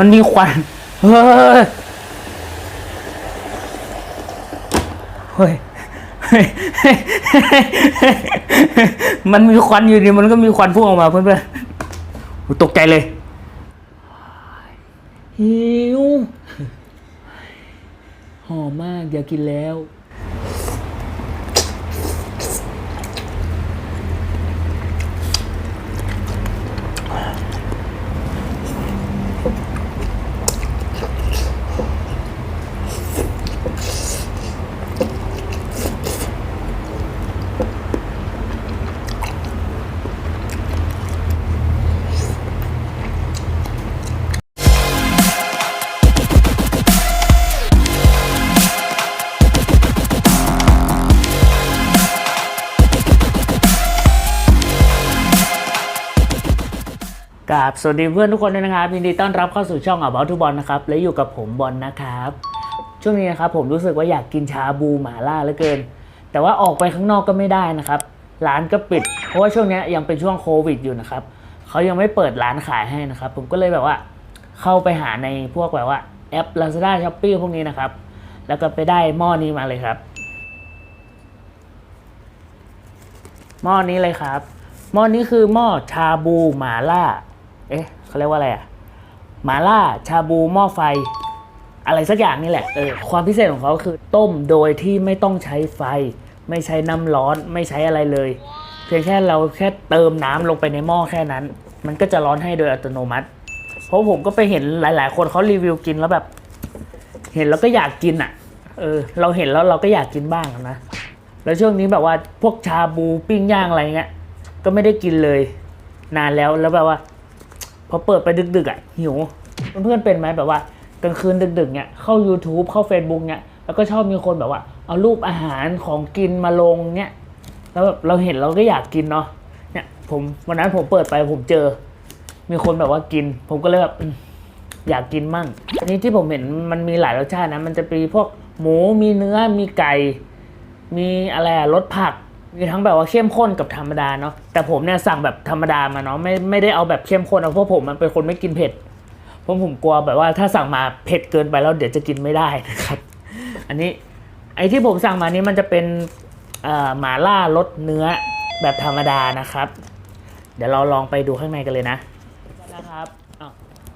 มันมีควันเฮ้ยเฮ้ยมันมีควันอยู่นี่มันก็มีควันพุ่งออกมาเพื่อนๆโอ้ตกใจเลยหิวหอมมากอยากกินแล้ว สวัสดีเพื่อนทุกคนด้วยนะครับยินดีต้อนรับเข้าสู่ช่องอะบอลทุบอลนะครับ และอยู่กับผมบอลนะครับ ช่วงนี้นะครับผมรู้สึกว่าอยากกินชาบูหมาล่าเหลือเกิน แต่ว่าออกไปข้างนอกก็ไม่ได้นะครับ ร้านก็ปิด เพราะว่าช่วงนี้ยังเป็นช่วงโควิดอยู่นะครับเขายังไม่เปิดร้านขายให้นะครับ ผมก็เลยแบบว่าเข้าไปหาในพวกแบบว่าแอป Lazada s h o p e e พวกนี้นะครับ แล้วก็ไปได้หม้อนี้มาเลยครับ หม้อนี้เลยครับหม้อนี้คือหม้อชาบูหมาล่า เอ๊ะเขาเรียกว่าอะไรอะหมาล่าชาบูหม้อไฟ อะไรสักอย่างนี่แหละเออความพิเศษของเขาคือต้มโดยที่ไม่ต้องใช้ไฟ ไม่ใช้น้ำร้อนไม่ใช้อะไรเลย เพียงแค่เราแค่เติมน้ำลงไปในหม้อแค่นั้น มันก็จะร้อนให้โดยอัตโนมัติ เพราะผมก็ไปเห็นหลาย ๆ คนเขารีวิวกินแล้วแบบ เห็นแล้วก็อยากกินอะเออเราเห็นแล้วเราก็อยากกินบ้างนะแล้วช่วงนี้แบบว่าพวกชาบูปิ้งย่างอะไรเงี้ยก็ไม่ได้กินเลย นานแล้วแล้วแบบว่า พอเปิดไปดึกๆอะหิวเพื่อนๆเป็นไหมแบบว่ากลางคืนดึกๆเนี่ยเข้า YouTube เข้า Facebook เนี่ยแล้วก็ชอบมีคนแบบว่า เอารูปอาหารของกินมาลงเนี่ยแล้วแบบเราเห็นเราก็อยากกินเนาะเนี่ยผมวันนั้นผมเปิดไปผมเจอ มีคนแบบว่ากิน ผมก็เลยแบบอยากกินมั่ง อันนี้ที่ผมเห็นมันมีหลายรสชาตินะ มันจะมีพวกหมูมีเนื้อมีไก่ มีอะไรรสผัก มีทั้งแบบว่าเข้มข้นกับธรรมดาเนาะแต่ผมเนี่ยสั่งแบบธรรมดามาเนาะไม่ไม่ได้เอาแบบเข้มข้นเอาเพราะผมมันเป็นคนไม่กินเผ็ดเพราะผมกลัวแบบว่าถ้าสั่งมาเผ็ดเกินไปแล้วเดี๋ยวจะกินไม่ได้นะครับ อันนี้ไอ้ที่ผมสั่งมานี้มันจะเป็นเอ่อหมาล่ารสเนื้อแบบธรรมดานะครับ เดี๋ยวเราลองไปดูข้างในกันเลยนะนะครับอ้าว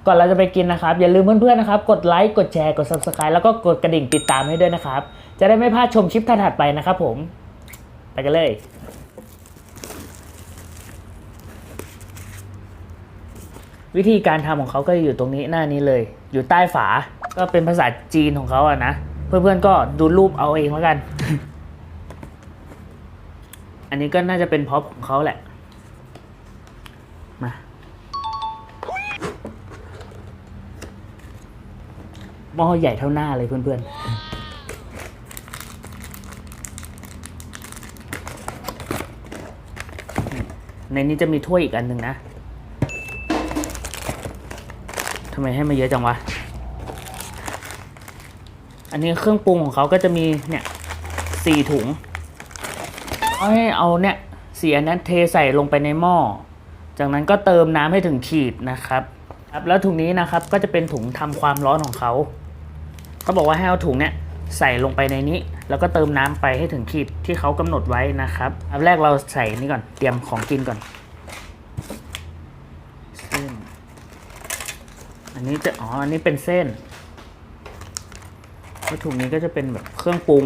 ก่อนเราจะไปกินนะครับ อย่าลืมเพื่อนๆนะครับ กดไลค์กดแชร์กด subscribe แล้วก็กดกระดิ่งติดตามให้ด้วยนะครับ จะได้ไม่พลาดชมคลิปถัดๆไปนะครับผม ไปกันเลยวิธีการทำของเขาก็อยู่ตรงนี้หน้านี้เลย อยู่ใต้ฝาก็เป็นภาษาจีนของเขาอะนะ เพื่อนๆก็ดูรูปเอาเองแล้วกัน อันนี้ก็น่าจะเป็นพ็อปของเขาแหละ มา หม้อใหญ่เท่าหน้าเลยเพื่อนๆ ในนี้จะมีถ้วยอีกอันหนึ่งนะทำไมให้มาเยอะจังวะ อันนี้เครื่องปรุงของเขาก็จะมีเนี่ยสี่ถุงเขาให้เอาเนี่ยสีอันนั้นเทใส่ลงไปในหม้อ จากนั้นก็เติมน้ำให้ถึงขีดนะครับ ครับ แล้วถุงนี้นะครับก็จะเป็นถุงทำความร้อนของเขา เขาบอกว่าให้เอาถุงเนี่ย ใส่ลงไปในนี้ แล้วก็เติมน้ำไปให้ถึงขีดที่เขากำหนดไว้นะครับอันแรกเราใส่นี่ก่อนเตรียมของกินก่อนเส้นอันนี้จะอ๋ออันนี้เป็นเส้นแล้วถุนี้ก็จะเป็นแบบเครื่องปรุง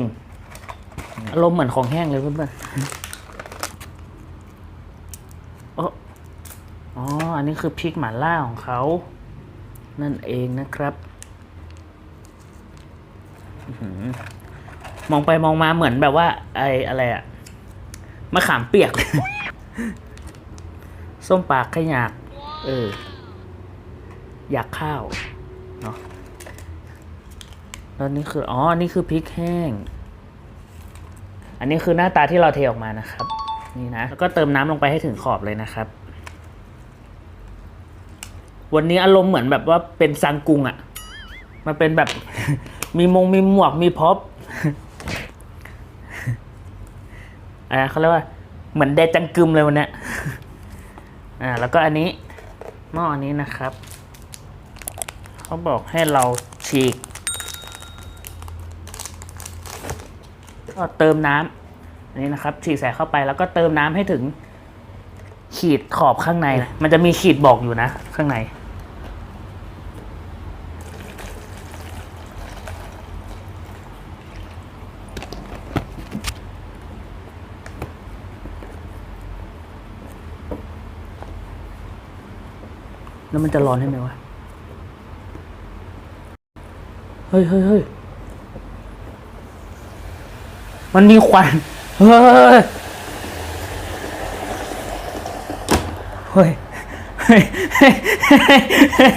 อารมณ์เหมือนของแห้งเลยเพื่อนๆอ้อ๋อ อันนี้คือพริกหม่าล่าของเขา นั่นเองนะครับ มองไปมองมาเหมือนแบบว่า ไออะไรอะมะขามเปียก ส้มปากขยาก เออ อยากข้าวเนาะแล้วนี่คือ อ๋อ นี่คือพริกแห้ง อันนี้คือหน้าตาที่เราเทออกมานะครับ นี่นะ แล้วก็เติมน้ำลงไปให้ถึงขอบเลยนะครับ วันนี้อารมณ์เหมือนแบบว่าเป็นซังกุงอะมันเป็นแบบ มีมงมีหมวกมีพ็อปอ่าเขาเรียกว่า เหมือนเดจังกึมเลยวันเนี้ยอ่า แล้วก็อันนี้หม้ออันนี้นะครับ เขาบอกให้เราฉีกก็เติมน้ำอันนี้นะครับ ฉีกใส่เข้าไปแล้วก็เติมน้ำให้ถึงขีดขอบข้างใน มันจะมีขีดบอกอยู่นะ ข้างใน แล้วมันจะร้อนให้ไหมวะ เฮ้ยเฮ้ยเฮ้ยมันมีควันเฮ้ยเฮ้ย เฮ้ย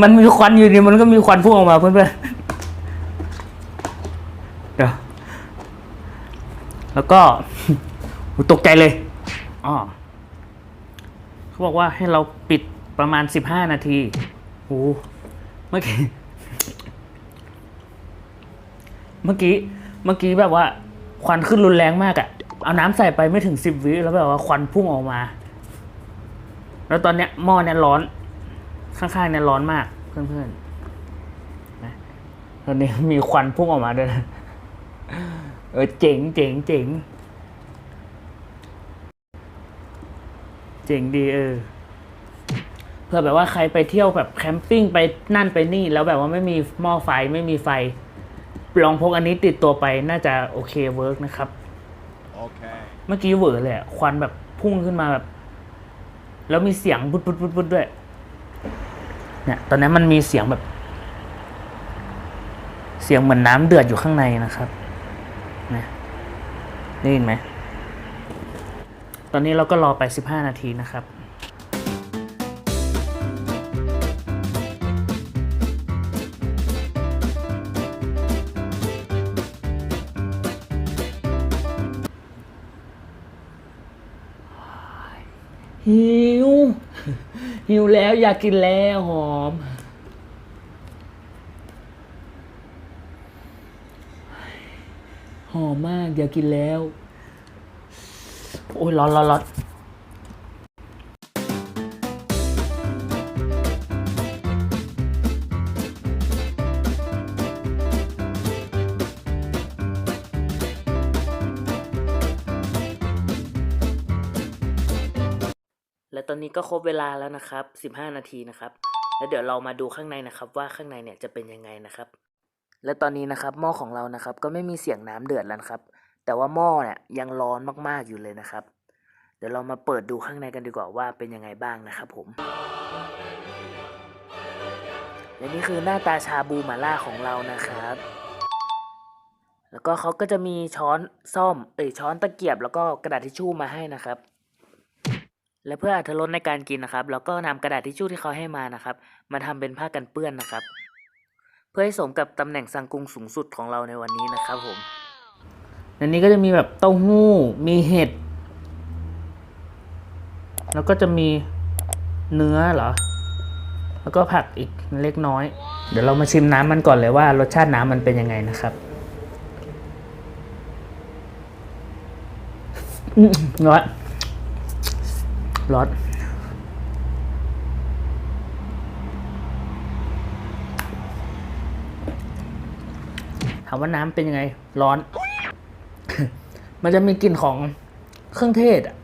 มันมีควันอยู่นี่มันก็มีควันพุ่งออกมาเพื่อนๆเดี๋ยว แล้วก็ตกใจเลยอ๋อเขาบอกว่าให้เราปิด ประมาณสิบห้านาทีโอ้เมื่อกี้ เมื่อกี้ เมื่อกี้แบบว่า ควันขึ้นรุนแรงมากอะเอาน้ำใส่ไปไม่ถึงสิบวิแล้วแบบว่าควันพุ่งออกมา แล้วตอนเนี้ยหม้อเนี่ยร้อน ข้างๆเนี่ยร้อนมาก เพื่อนๆนะตอนนี้มีควันพุ่งออกมาด้วยนะเออเจ๋งเจ๋งเจ๋งเจ๋งดีเออ เพื่อแบบว่าใครไปเที่ยวแบบแคมปิ้งไปนั่นไปนี่ แล้วแบบว่าไม่มีหม้อไฟไม่มีไฟ ลองพกอันนี้ติดตัวไปน่าจะโอเคเวิร์กนะครับ Okay. เมื่อกี้เหวอเลยอะควันแบบพุ่งขึ้นมาแบบ แล้วมีเสียงบุดบุดบุดบุดด้วย เนี่ย ตอนนี้นมันมีเสียงแบบ เสียงเหมือนน้ำเดือดอยู่ข้างในนะครับนะได้ยินไหม ตอนนี้เราก็รอไปสิบห้านาทีนะครับ หิว หิวแล้วอยากกินแล้วหอม หอมมากอยากกินแล้ว โอ้ยร้อนร้อนร้อน และตอนนี้ก็ครบเวลาแล้วนะครับ 15 นาทีนะครับ แล้วเดี๋ยวเรามาดูข้างในนะครับ ว่าข้างในเนี่ยจะเป็นยังไงนะครับ และตอนนี้นะครับหม้อของเรานะครับ ก็ไม่มีเสียงน้ำเดือดแล้วนะครับ แต่ว่าหม้อเนี่ยยังร้อนมากๆอยู่เลยนะครับ เดี๋ยวเรามาเปิดดูข้างในกันดีกว่าว่าเป็นยังไงบ้างนะครับ ผมและนี่คือหน้าตาชาบูหมาล่าของเรานะครับ แล้วก็เขาก็จะมีช้อนซ่อมเอ้ยช้อนตะเกียบ แล้วก็กระดาษทิชชู่มาให้นะครับ และเพื่ออรรถรสในการกินนะครับเราก็นำกระดาษทิชชู่ที่เขาให้มานะครับ มาทำเป็นผ้ากันเปื้อนนะครับ เพื่อให้สมกับตำแหน่งสังกุงสูงสุดของเราในวันนี้นะครับผมในนี้ก็จะมีแบบเต้าหู้มีเห็ดแล้วก็จะมีเนื้อเหรอ แล้วก็ผักอีกเล็กน้อย เดี๋ยวเรามาชิมน้ำมันก่อนเลยว่ารสชาติน้ำมันเป็นยังไงนะครับร้อ ร้อนถามว่าน้ำเป็นยังไง ร้อน มันจะมีกลิ่นของเครื่องเทศอะ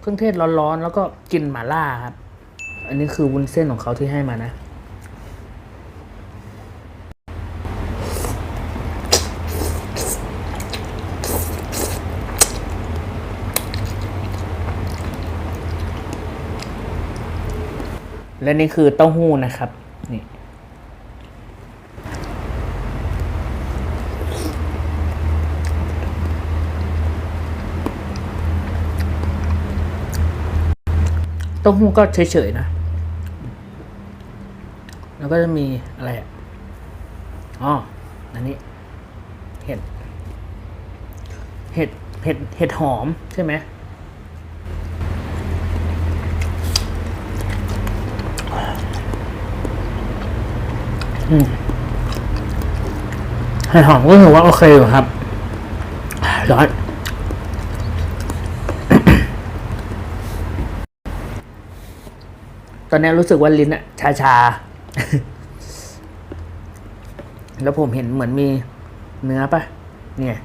เครื่องเทศร้อนๆแล้วก็กลิ่นหม่าล่าครับ อันนี้คือวุ้นเส้นของเขาที่ให้มานะ และนี่คือเต้าหู้นะครับ นี่ เต้าหู้ก็เฉยๆนะ แล้วก็จะมีอะไรอ๋ออันนี้ เห็ด เห็ด เห็ด เห็ดหอมใช่ไหม อืมเห็ดหอมก็ถือว่าโอเคอยู่ครับ ร้อนตอนนี้รู้สึกว่าลิ้นอะชาชาๆแล้วผมเห็นเหมือนมีเนื้อปะเนี่ย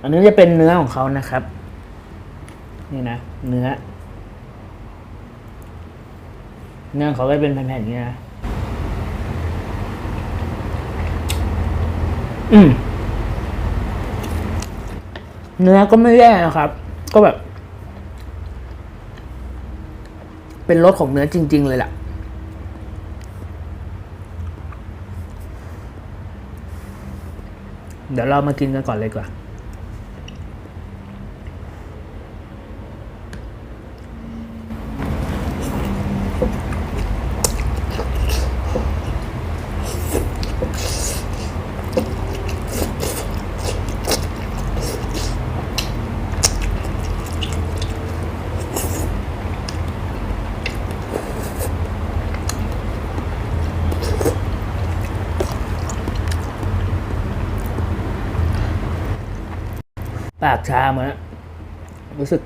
อันนี้จะเป็นเนื้อของเขานะครับ นี่นะ เนื้อ เนื้อเขาก็เป็นแผ่นๆอย่างนี้นะ อืม เนื้อก็ไม่แย่นะครับ ก็แบบ เป็นรสของเนื้อจริง ๆ เลยล่ะ เดี๋ยวเรามากินกันก่อนเลยกว่า ปากชาเหมือนรู้สึก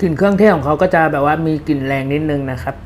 กลิ่นเครื่องเทศของเขาก็จะแบบว่ามีกลิ่นแรงนิดนึงนะครับ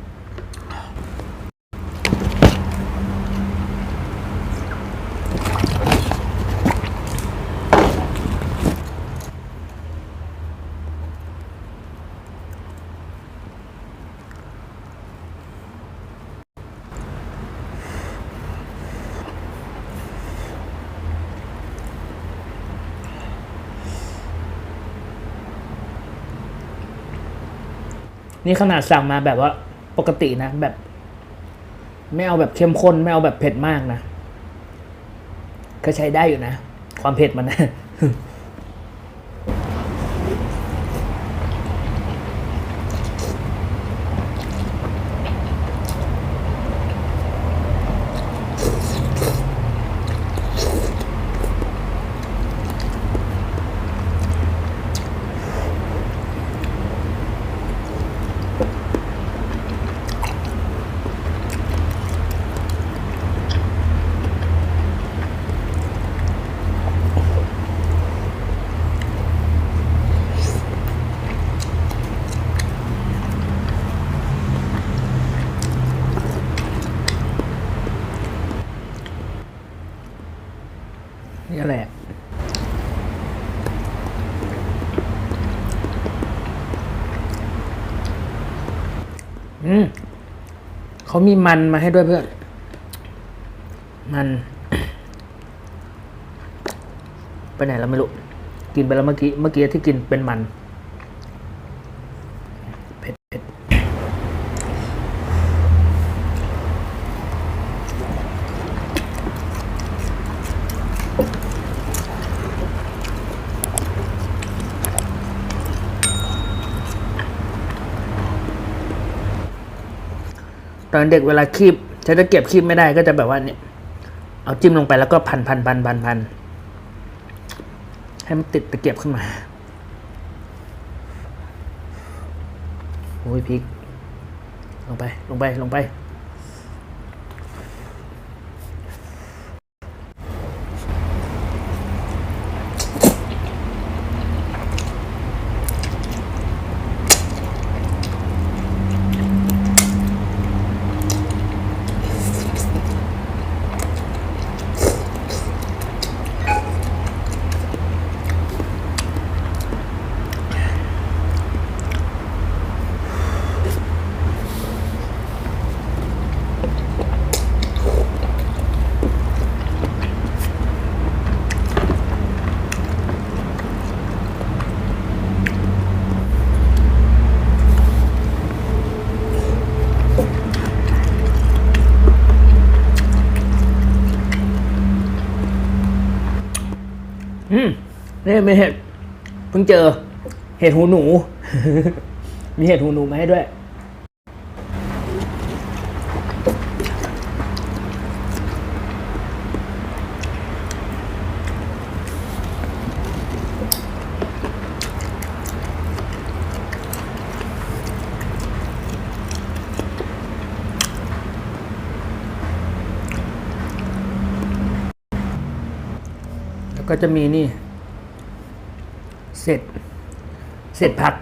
นี่ขนาดสั่งมาแบบว่าปกตินะแบบ ไม่เอาแบบเข้มข้น ไม่เอาแบบเผ็ดมากนะก็ใช้ได้อยู่นะ ความเผ็ดมันนะ นี่แหละ อืม เขามีมันมาให้ด้วยเพื่อน มัน ไปไหนแล้วไม่รู้ กินไปแล้วเมื่อกี้ เมื่อกี้ที่กินเป็นมัน เผ็ดเผ็ด ต อนเด็กเวลาคีบใช้จะเก็บคีบไม่ได้ก็จะแบบว่าเนี่ยเอาจิ้มลงไปแล้วก็พันพันพันพันพันให้มันติดตะเกียบขึ้นมาโอ้ยพริก ลงไป ลงไป ลงไป นี่มีเห็ดเพิ่งเจอ เห็ดหูหนู มีเห็ดหูหนูมาให้ด้วย แล้วก็จะมีนี่ เสร็จ เสร็จผัก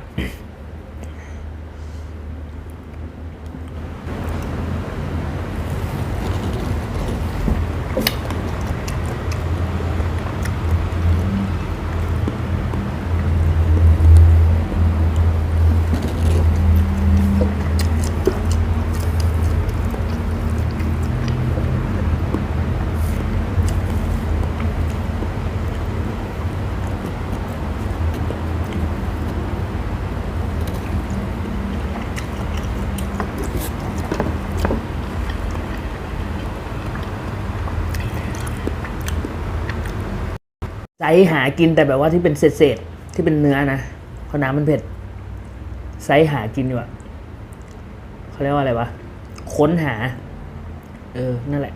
ไซหากินแต่แบบว่าที่เป็นเศษๆที่เป็นเนื้อนะเพราะน้ำมันเผ็ดไซหากินอยู่อะเขาเรียกว่าอะไรวะค้นหา เออ นั่นแหละ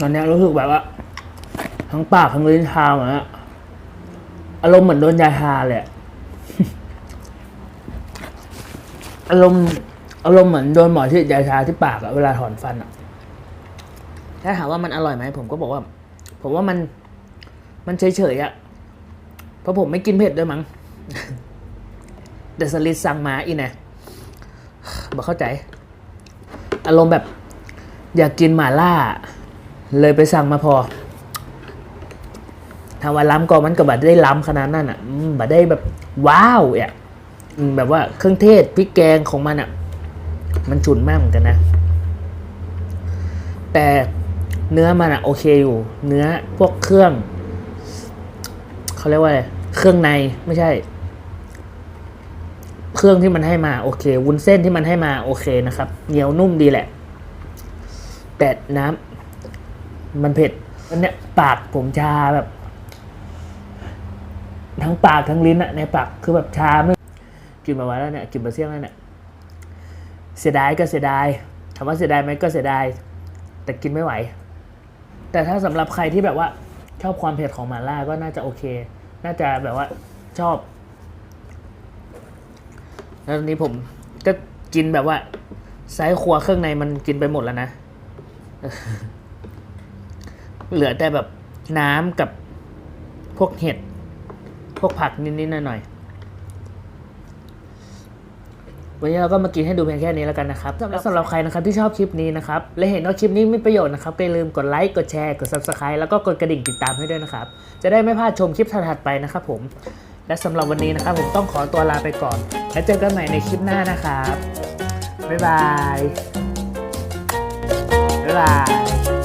ตอนนี้รู้สึกแบบว่า ทั้งปากทั้งลิ้นชาเหมือนอะอารมณ์เหมือนโดนยาชาเลยอะอารมณ์อารมณ์เหมือนโดนหมอฉีดยาชาที่ปากอะเวลาถอนฟันอะถ้าถามว่ามันอร่อยไหมผมก็บอกว่า ผมว่ามัน มันเฉยๆอะเพราะผมไม่กินเผ็ดด้วยมั้งแต่สลิดสั่งมาอีนะบอกเข้าใจ อารมณ์แบบ อยากกินหม่าล่า เลยไปสั่งมาพอ ถ้าว่าล้ำก็มันก็บัดได้ล้ำขนาดนั้นอะอืมบัดได้แบบว้าวอะแบบว่าเครื่องเทศพริกแกงของมันอะ มันฉุนมากเหมือนกันนะ แต่เนื้อมันอะโอเคอยู่ เนื้อพวกเครื่องเขาเรียกว่าอะไรเครื่องในไม่ใช่ เครื่องที่มันให้มาโอเค วุ้นเส้นที่มันให้มาโอเคนะครับเหนียวนุ่มดีแหละ แต่น้ำมันเผ็ดอันเนี้ยปากผมชาแบบ ทั้งปากทั้งลิ้นอะในปากคือแบบชาไม่กินมาไว้แล้วเนี่ยกินมาเสี่ยงแล้วเนี่ยเสียดายก็เสียดายถามว่าเสียดายไหมก็เสียดาย แต่กินไม่ไหว แต่ถ้าสำหรับใครที่แบบว่าชอบความเผ็ดของหม่าล่าก็น่าจะโอเค น่าจะแบบว่าชอบ แล้วตอนนี้ผมก็กินแบบว่าไซส์ครัวเครื่องในมันกินไปหมดแล้วนะ เหลือแต่แบบน้ำกับพวกเห็ด วกผักนิดๆหน่อยๆวันนี้เราก็มากินให้ดูเพียงแค่นี้แล้วกันนะครับแล้วสำหรับใครนะครับที่ชอบคลิปนี้นะครับ และเห็นว่าคลิปนี้มีประโยชน์นะครับก็อย่าลืมกดไลค์กดแชร์กด subscribe แล้วก็กดกระดิ่งติดตามให้ด้วยนะครับ จะได้ไม่พลาดชมคลิปถัดๆไปนะครับผม และสำหรับวันนี้นะครับ ผมต้องขอตัวลาไปก่อน แล้วเจอกันใหม่ในคลิปหน้านะครับบ๊ายบายบ๊ายบาย